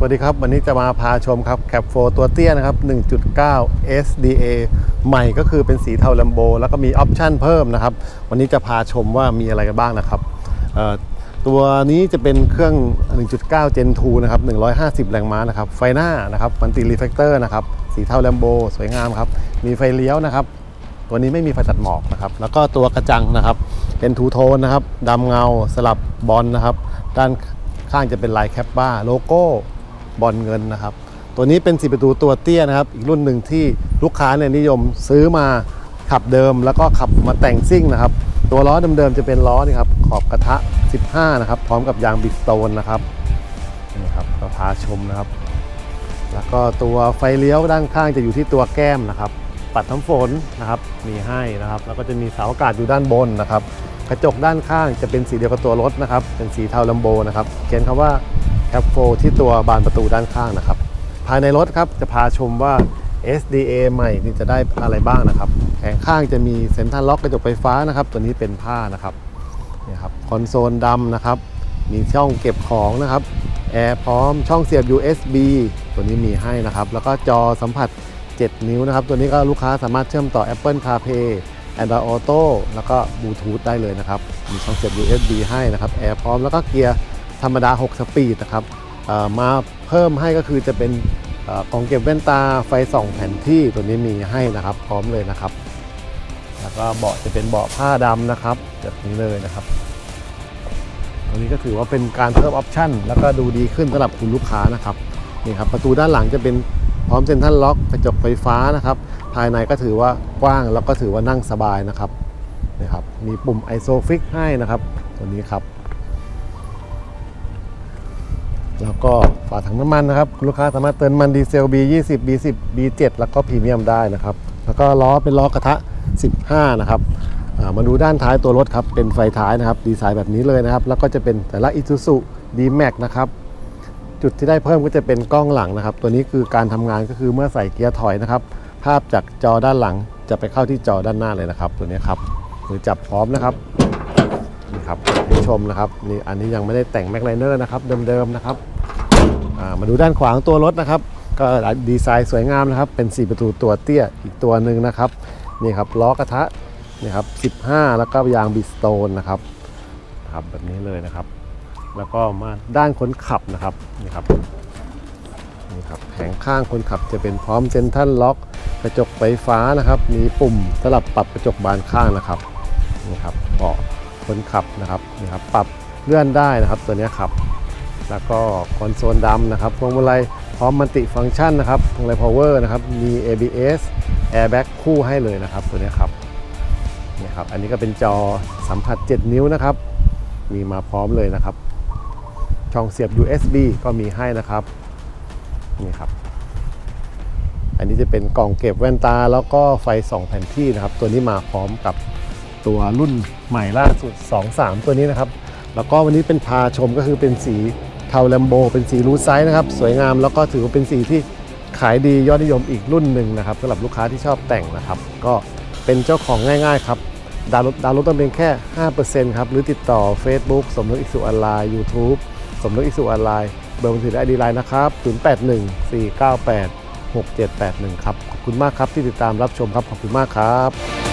สวัสดีครับ วันนี้จะมาพาชมครับแคปโฟตัวเตี้ยนะครับ 1.9 SDA ใหม่ก็คือเป็นสีเทาลัมโบ แล้วก็มีออปชั่นเพิ่มนะครับ วันนี้จะพาชมว่ามีอะไรกันบ้างนะครับ ตัวนี้จะเป็นเครื่อง 1.9 Gen 2 นะครับ 150 แรงม้านะครับ ไฟหน้านะครับมันติรีเฟกเตอร์นะครับ สีเทาลัมโบ สวยงามครับ มีไฟเลี้ยวนะครับ ตัวนี้ไม่มีไฟตัดหมอกนะครับ แล้วก็ตัวกระจังนะครับ เป็นทูโทนนะครับดำเงาสลับบอลนะครับ ด้านข้างจะเป็นลายแคปบ้าโลโก้ บอลเงินนะครับ ตัวนี้เป็น4ประตูตัวเตี้ยนะครับ อีกรุ่นหนึ่งที่ลูกค้าเนี่ยนิยมซื้อมาขับเดิมแล้วก็ขับมาแต่งซิ่งนะครับ ตัวล้อเดิมๆจะเป็นล้อนี่ครับขอบกระทะ 15 นะครับ พร้อมกับยางบิสโตนนะครับนี่ครับก็พาชมนะครับ แล้วก็ตัวไฟเลี้ยวด้านข้างจะอยู่ที่ตัวแก้มนะครับ ปัดน้ำฝนนะครับมีให้นะครับ แล้วก็จะมีเสาอากาศอยู่ด้านบนนะครับ กระจกด้านข้างจะเป็นสีเดียวกับตัวรถนะครับ เป็นสีเทาลัมโบนะครับ เขียนคำว่า แคปโฟที่ตัวบานประตูด้านข้างนะครับ ภายในรถครับจะพาชมว่า SDA ใหม่นี่จะได้อะไรบ้างนะครับแผงข้างจะมีเซ็นทรัลล็อกกระจกไฟฟ้านะครับ ตัวนี้เป็นผ้านะครับนี่ครับคอนโซลดำนะครับ มีช่องเก็บของนะครับแอร์พร้อมช่องเสียบ USB ตัวนี้มีให้นะครับ แล้วก็จอสัมผัส 7 นิ้วนะครับ ตัวนี้ก็ลูกค้าสามารถเชื่อมต่อ Apple CarPlay Android Auto แล้วก็บลูทูธได้เลยนะครับ มีช่องเสียบ USB ให้นะครับแอร์พร้อมแล้วก็เกียร์ ธรรมดา 6 สปีดนะครับมาเพิ่มให้ก็คือจะเป็นเอ่อกล่องเก็บแว่นตาไฟส่องแผนที่ตัวนี้มีให้นะครับ พร้อมเลยนะครับ แล้วก็เบาะจะเป็นเบาะผ้าดำนะครับแบบนี้เลยนะครับตรงนี้ก็ถือว่าเป็นการเพิ่มออปชั่นแล้วก็ดูดีขึ้นสำหรับคุณลูกค้านะครับนี่ครับประตูด้านหลังจะเป็นพร้อมเซ็นทรัลล็อกกระจกไฟฟ้านะครับ ภายในก็ถือว่ากว้างแล้วก็ถือว่านั่งสบายนะครับนี่ครับ มีปุ่ม ISOFIX ให้นะครับ ตัวนี้ครับ แล้วก็ฝาถังน้ำมันนะครับลูกค้าสามารถเติมมันดีเซล B20 B10 B7 แล้วก็พรีเมียมได้นะครับ แล้วก็ล้อเป็นล้อกระทะ 15 นะครับมาดูด้านท้ายตัวรถครับ เป็นไฟท้ายนะครับ ดีไซน์แบบนี้เลยนะครับ แล้วก็จะเป็นแต่ละ Isuzu D-Max นะครับ จุดที่ได้เพิ่มก็จะเป็นกล้องหลังนะครับ ตัวนี้คือการทำงานก็คือเมื่อใส่เกียร์ถอยนะครับ ภาพจากจอด้านหลังจะไปเข้าที่จอด้านหน้าเลยนะครับ ตัวนี้ครับมือจับพร้อมนะครับ ครับให้ชมนะครับนี่อันนี้ยังไม่ได้แต่งแม็กไลเนอร์นะครับเดิมๆนะครับมาดูด้านขวางตัวรถนะครับ ก็ดีไซน์สวยงามนะครับ เป็น 4 ประตูตัวเตี้ยอีกตัวหนึ่งนะครับนี่ครับล้อกระทะนี่ครับ 15 แล้วก็ยางบิสโตนนะครับครับแบบนี้เลยนะครับ แล้วก็มาด้านคนขับนะครับนี่ครับนี่ครับแผงข้างคนขับจะเป็นพร้อมเซนทัลล็อก กระจกไฟฟ้านะครับ มีปุ่มสลับปรับกระจกบานข้างนะครับนี่ครับเบาะ คนขับนะครับนี่ครับปรับเลื่อนได้นะครับตัวนี้ครับ แล้วก็คอนโซลดำนะครับพวงมาลัยพร้อมมัลติฟังก์ชันนะครับพวงมาลัยพาวเวอร์นะครับมี ABS Airbag คู่ให้เลยนะครับ ตัวนี้ครับนี่ครับอันนี้ก็เป็นจอสัมผัส 7 นิ้วนะครับ มีมาพร้อมเลยนะครับ ช่องเสียบ USB ก็มีให้นะครับนี่ครับอันนี้จะเป็นกล่องเก็บแว่นตา แล้วก็ไฟส่องแผนที่นะครับ ตัวนี้มาพร้อมกับ ตัวรุ่นใหม่ล่าสุด 2-3 ตัวนี้นะครับ แล้วก็วันนี้เป็นพาชมก็คือเป็นสีเทาแลมโบเป็นสีรูทไซส์นะครับ สวยงามแล้วก็ถือว่าเป็นสีที่ขายดียอดนิยมอีกรุ่นหนึ่งนะครับสำหรับลูกค้าที่ชอบแต่งนะครับ ก็เป็นเจ้าของง่าย ๆ ครับดาวน์โหลดาวน์โหลดต้องเป็นแค่ 5%ครับ หรือติดต่อ Facebook สมนึกอิสุออนไลน์ YouTube สมนึกอิสุออนไลน์เบอร์บัญชีและไอดีไลน์นะครับ 0814986781 ครับ ขอบคุณมากครับที่ติดตามรับชมครับ ขอบคุณมากครับ